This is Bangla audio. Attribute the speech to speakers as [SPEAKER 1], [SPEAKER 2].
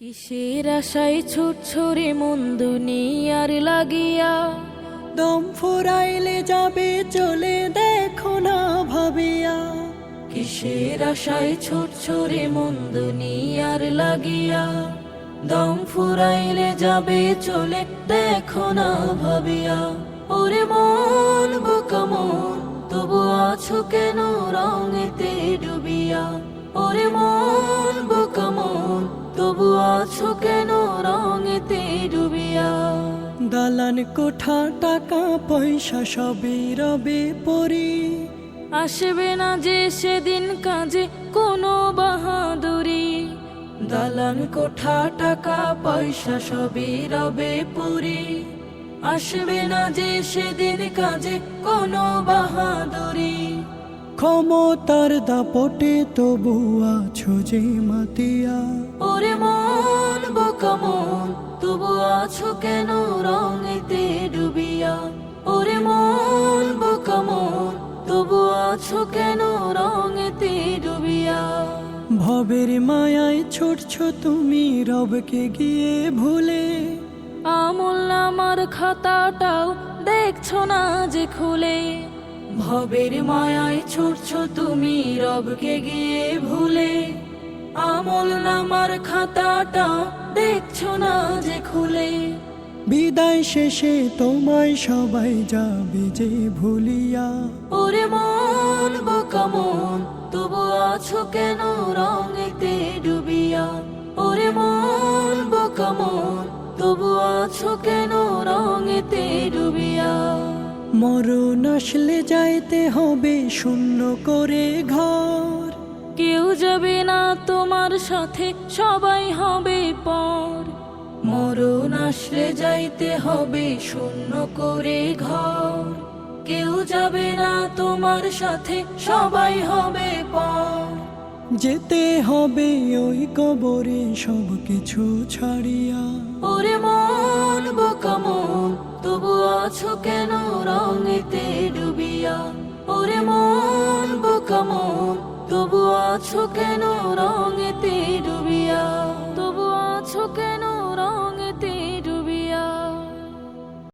[SPEAKER 1] কিসের আশায় ছুট ছড়ে মন দুনিয়ার লাগিয়া?
[SPEAKER 2] দম ফুরাইলে যাবে চলে দেখো না ভাবিয়া।
[SPEAKER 1] কিসের আশায় ছুট ছড়ে মন দুনিয়ার লাগিয়া? দম ফুরাইলে যাবে চলে দেখো না ভাবিয়া। ওরে মন বোকা মন তবু আছো কেন রঙেতে ডুবিয়া? ওরে মন মন
[SPEAKER 2] দালান কোঠা টাকা পয়সা সবই রবে পরি।
[SPEAKER 1] আসবে না যে সেদিন কাজে কোনো বাহাদুরি। দালান কোঠা টাকা পয়সা সবই রবে পরে। আসবে না যে সেদিন কাজে কোনো বাহাদুরি।
[SPEAKER 2] ক্ষমতার দাপটে তবু আছো যে মাতিয়া।
[SPEAKER 1] ওরে মন বোকা তবু আছো কেন রঙেতে ডুবিয়া? ওরে মন বোকা তবু আছো কেন রঙেতে ডুবিয়া?
[SPEAKER 2] ভবের মায়ায় ছুটছ তুমি রবকে গিয়ে ভুলে।
[SPEAKER 1] আমল আমার খাতাটাও দেখছ না যে খুলে। ভবের মায়ায় ছুটছো তুমি রবকে গিয়ে ভুলে। আমল নামার খাতাটা দেখছ না যে খুলে।
[SPEAKER 2] বিদায় শেষে তোমায় সবাই যাবে যে ভুলিয়া।
[SPEAKER 1] ওরে মন বোকা মন তবু আছো কেন রঙেতে ডুবিয়া? ওরে মন বোকা মন তবু আছো কেন রঙেতে ডুবিয়া?
[SPEAKER 2] মরণ আসলে যাইতে হবে শূন্য করে ঘর।
[SPEAKER 1] কেউ যাবে না তোমার সাথে সবাই হবে পর। মরণ আসলে যাইতে হবে শূন্য করে ঘর। কেউ যাবে না তোমার সাথে সবাই হবে পর।
[SPEAKER 2] যেতে হবে ওই কবরে সব কিছু ছাড়িয়া।
[SPEAKER 1] ওরে মন বোকা মন তবু আছো কেন রঙেতে ডুবিয়া? ওরে মন বোকা মন তবু আছো কেন রঙেতে ডুবিয়া? তবু